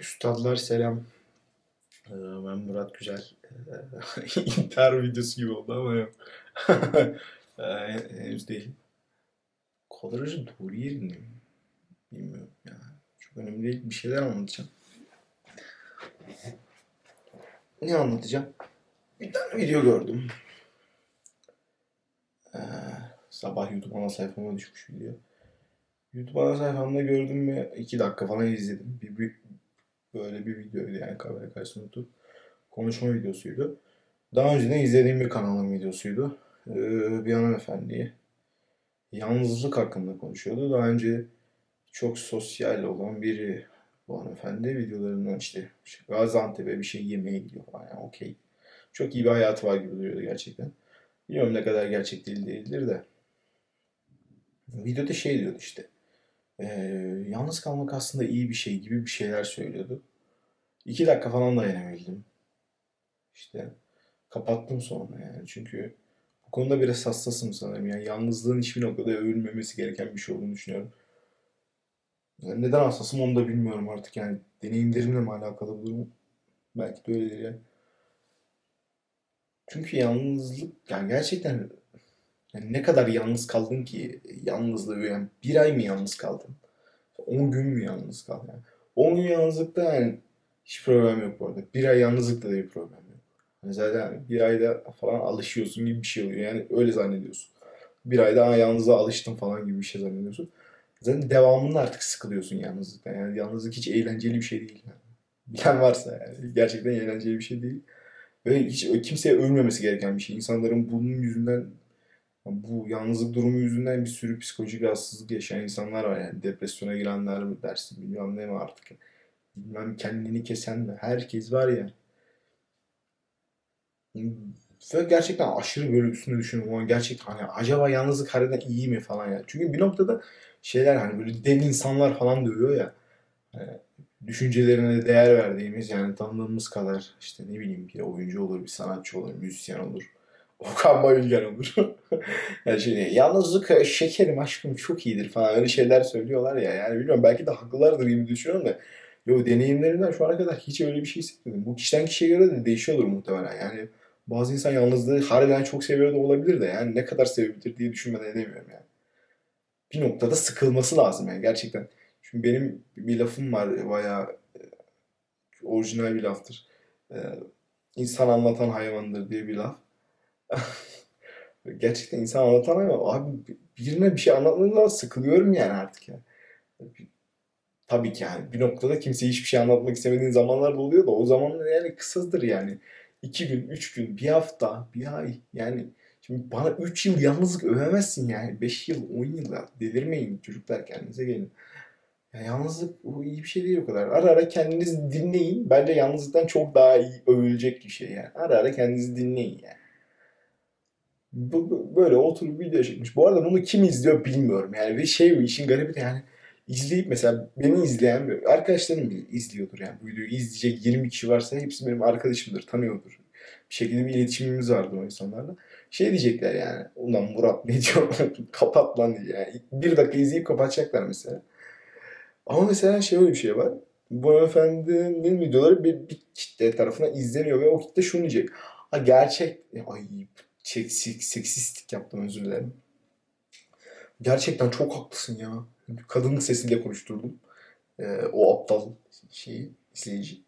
Üstadlar selam. Ee, Ben Murat Güzel. Ee, İntihar videosu gibi oldu ama yok. Ee, Henüz değil. Kadrajın doğru yerinde mi? Bilmiyorum ya. Çok önemli değil. Bir şeyler anlatacağım. Ne anlatacağım? Bir tane video gördüm. Ee, sabah YouTube ana sayfama düşmüş video. YouTube ana sayfamda gördüm ve iki dakika falan izledim. Bir, bir- böyle bir videoydu yani kamera karşısında oturup konuşma videosuydu. Daha önceden izlediğim bir kanalın videosuydu. Ee, bir hanımefendiye yalnızlık hakkında konuşuyordu. Daha önce çok sosyal olan biri bu hanımefendi videolarından işte Gaziantep'e bir şey yemeye gidiyor falan yani okey. Çok iyi bir hayatı var gibi duruyordu gerçekten. Bilmiyorum ne kadar gerçek değil değildir de. Videoda şey diyordu işte. Ee, yalnız kalmak aslında iyi bir şey gibi bir şeyler söylüyordu. İki dakika falan dayanabildim. İşte kapattım sonra yani. Çünkü bu konuda biraz hassasım sanırım. Yani yalnızlığın hiçbir noktada övülmemesi gereken bir şey olduğunu düşünüyorum. Yani neden hassasım onu da bilmiyorum artık. Yani deneyimlerimle mi alakalı bu durum? Belki de öyledir yani. Çünkü yalnızlık yani gerçekten yani ne kadar yalnız kaldın ki yalnızlığı yani bir ay mı yalnız kaldın? 10 gün mü yalnız kaldın? Yani 10 gün yalnızlıkta yani hiç problem yok bu arada. Bir ay yalnızlıkta da bir problem yok. Hani zaten bir ayda falan alışıyorsun gibi bir şey oluyor. Yani öyle zannediyorsun. Bir ayda "Aa, yalnızlığa alıştım falan gibi bir şey zannediyorsun. Zaten devamında artık sıkılıyorsun yalnızlıktan. Yani yalnızlık hiç eğlenceli bir şey değil. Yani. Bilen varsa yani. Gerçekten eğlenceli bir şey değil. Ve hiç kimseye övülmemesi gereken bir şey. İnsanların bunun yüzünden bu yalnızlık durumu yüzünden bir sürü psikolojik rahatsızlık yaşayan insanlar var yani. Depresyona girenler mi dersin bilmem ne mi artık. Bilmem kendini kesen mi. Herkes var ya. Ve gerçekten aşırı böyle üstüne düşünüyorum. Ulan Gerçekten hani acaba yalnızlık harbiden iyi mi falan ya. Çünkü bir noktada şeyler hani böyle dev insanlar falan dövüyor ya. Hani düşüncelerine değer verdiğimiz yani tanıdığımız kadar işte ne bileyim bir oyuncu olur, bir sanatçı olur, müzisyen olur. Okan Bayülgen olur. yani şey, yalnızlık e, şekerim aşkım çok iyidir falan öyle şeyler söylüyorlar ya. Yani bilmiyorum belki de haklılardır gibi düşünüyorum da. Yo deneyimlerimden şu ana kadar hiç öyle bir şey hissetmedim. Bu kişiden kişiye göre de değişiyordur muhtemelen. Yani bazı insan yalnızlığı harbiden çok seviyor da olabilir de yani ne kadar sevebilir diye düşünmeden edemiyorum yani. Bir noktada sıkılması lazım yani gerçekten. Çünkü benim bir lafım var bayağı e, orijinal bir laftır. Ee, insan anlatan hayvandır diye bir laf. Gerçekten insan anlatan hayvan. Abi birine bir şey anlatmadığında sıkılıyorum yani artık ya. Tabii ki yani bir noktada kimseye hiçbir şey anlatmak istemediğin zamanlar da oluyor da o zamanlar yani kısadır yani. İki gün, üç gün, bir hafta, bir ay yani Şimdi bana 3 yıl yalnızlık övemezsin yani. 5 yıl, 10 yıl. Delirmeyin çocuklar kendinize gelin. Ya yalnızlık bu iyi bir şey değil o kadar. Ara ara kendinizi dinleyin. Bence yalnızlıktan çok daha iyi övülecek bir şey yani. Ara ara kendinizi dinleyin yani. Bu, böyle oturup video çekmiş. Bu arada bunu kim izliyor bilmiyorum. Yani bir şey bu işin garibi de yani izleyip mesela beni izleyen arkadaşlarım bile izliyordur yani. Bu videoyu izleyecek 20 kişi varsa hepsi benim arkadaşımdır, tanıyordur. Bir şekilde bir iletişimimiz vardır o insanlarla. Şey diyecekler yani. Ulan Murat ne diyor? Kapat lan diye. Yani bir dakika izleyip kapatacaklar mesela. Ama mesela şöyle bir şey var. Bu hanımefendinin videoları bir, bir kitle tarafından izleniyor ve o kitle şunu diyecek. Ha gerçek... Ay seksik, seksistik yaptım özür dilerim. Gerçekten çok haklısın ya. Kadının sesiyle konuşturdum. Ee, o aptal şeyi, izleyici.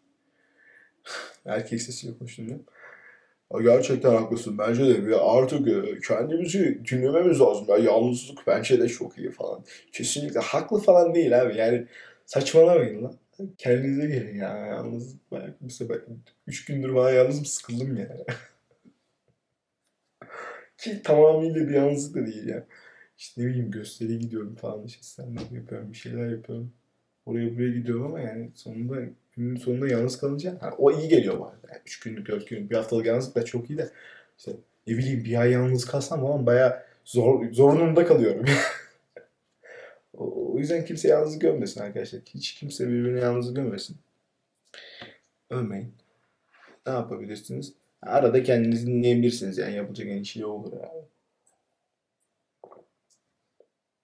Erkek sesiyle konuşturdum. Gerçekten haklısın. Bence de bir artık e, kendimizi dinlememiz lazım. Ya yalnızlık bence de çok iyi falan. Kesinlikle haklı falan değil abi. Yani saçmalamayın lan. Kendinize gelin ya. Yalnızlık bu sefer 3 gündür falan yalnızım sıkıldım yani. Ki tamamıyla bir yalnızlık da değil ya. İşte ne bileyim gösteriye gidiyorum falan işte stand yapıyorum bir şeyler yapıyorum. Oraya buraya gidiyorum ama yani sonunda günün sonunda yalnız kalınca ha, o iyi geliyor bana. Yani 3 günlük, 4 günlük, bir haftalık yalnızlık da çok iyi de işte ne bileyim bir ay yalnız kalsam falan bayağı zor, zorunluluğunda kalıyorum. o, o yüzden kimse yalnız görmesin arkadaşlar. Hiç kimse birbirini yalnız görmesin. Ölmeyin. Ne yapabilirsiniz? Arada kendinizi dinleyebilirsiniz yani yapılacak en şey olur yani.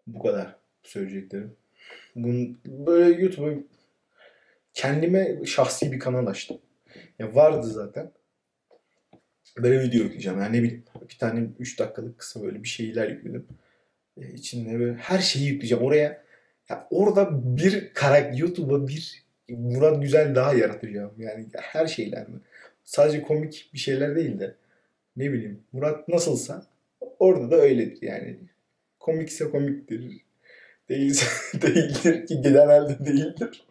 Bu kadar söyleyeceklerim. Bunun, böyle YouTube'a kendime şahsi bir kanal açtım. Ya vardı zaten. Böyle video yükleyeceğim. Yani ne bileyim bir tane 3 dakikalık kısa böyle bir şeyler yükledim. E, içinde böyle her şeyi yükleyeceğim. Oraya ya orada bir karakter YouTube'a bir Murat Güzel daha yaratacağım. Yani her şeyler mi? Sadece komik bir şeyler değil de ne bileyim Murat nasılsa orada da öyledir yani. Komikse komiktir. Değilse değildir ki genelde değildir.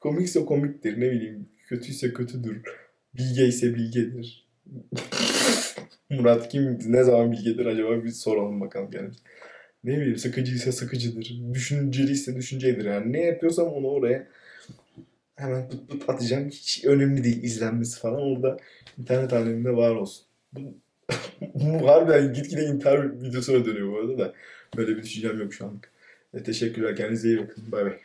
Komikse komiktir ne bileyim. Kötüyse kötüdür. Bilge ise bilgedir. Murat kim ne zaman bilgedir acaba bir soralım bakalım yani. Ne bileyim sıkıcıysa sıkıcıdır. Düşünceliyse düşüncelidir yani. Ne yapıyorsam onu oraya hemen pıt pıt atacağım. Hiç önemli değil izlenmesi falan. Orada internet aleminde var olsun. Bu, bu harbiden gitgide intihar videosuna dönüyor bu arada da. Böyle bir düşüncem yok şu anlık. E, teşekkürler. Kendinize iyi bakın. Bay bay.